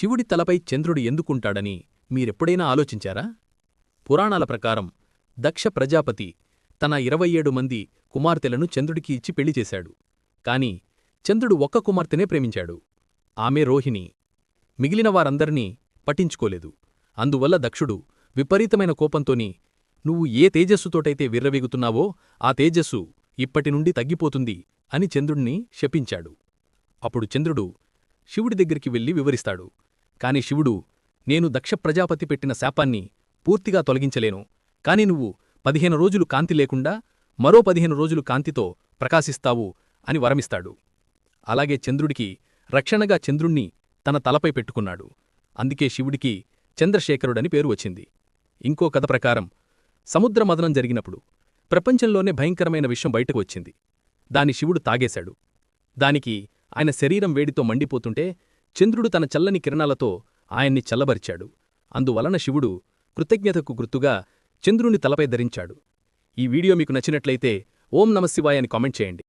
శివుడి తలపై చంద్రుడు ఎందుకుంటాడని మీరెప్పుడైనా ఆలోచించారా? పురాణాల ప్రకారం దక్ష ప్రజాపతి తన ఇరవై ఏడు మంది కుమార్తెలను చంద్రుడికి ఇచ్చి పెళ్ళి చేశాడు. కాని చంద్రుడు ఒక్క కుమార్తెనే ప్రేమించాడు. ఆమె రోహిణి. మిగిలిన వారందర్నీ పట్టించుకోలేదు. అందువల్ల దక్షుడు విపరీతమైన కోపంతోని నువ్వు ఏ తేజస్సుతోటైతే విర్రవీగుతున్నావో ఆ తేజస్సు ఇప్పటి నుండి తగ్గిపోతుంది అని చంద్రుణ్ణి శపించాడు. అప్పుడు చంద్రుడు శివుడి దగ్గరికి వెళ్ళి వివరిస్తాడు. కాని శివుడు నేను దక్ష ప్రజాపతి పెట్టిన శాపాన్ని పూర్తిగా తొలగించలేను. కాని నువ్వు పదిహేను రోజులు కాంతి లేకుండా మరో పదిహేను రోజులు కాంతితో ప్రకాశిస్తావు అని వరమిస్తాడు. అలాగే చంద్రుడికి రక్షణగా చంద్రుణ్ణి తన తలపై పెట్టుకున్నాడు. అందుకే శివుడికి చంద్రశేఖరుడని పేరు వచ్చింది. ఇంకో కథ ప్రకారం సముద్రమదనం జరిగినప్పుడు ప్రపంచంలోనే భయంకరమైన విషయం బయటకు వచ్చింది. దాని శివుడు తాగేశాడు. దానికి ఆయన శరీరం వేడితో మండిపోతుంటే చంద్రుడు తన చల్లని కిరణాలతో ఆయన్ని చల్లబరిచాడు. అందువలన శివుడు కృతజ్ఞతకు గుర్తుగా చంద్రుని తలపై ధరించాడు. ఈ వీడియో మీకు నచ్చినట్లయితే ఓం నమశివాయ అని కామెంట్ చేయండి.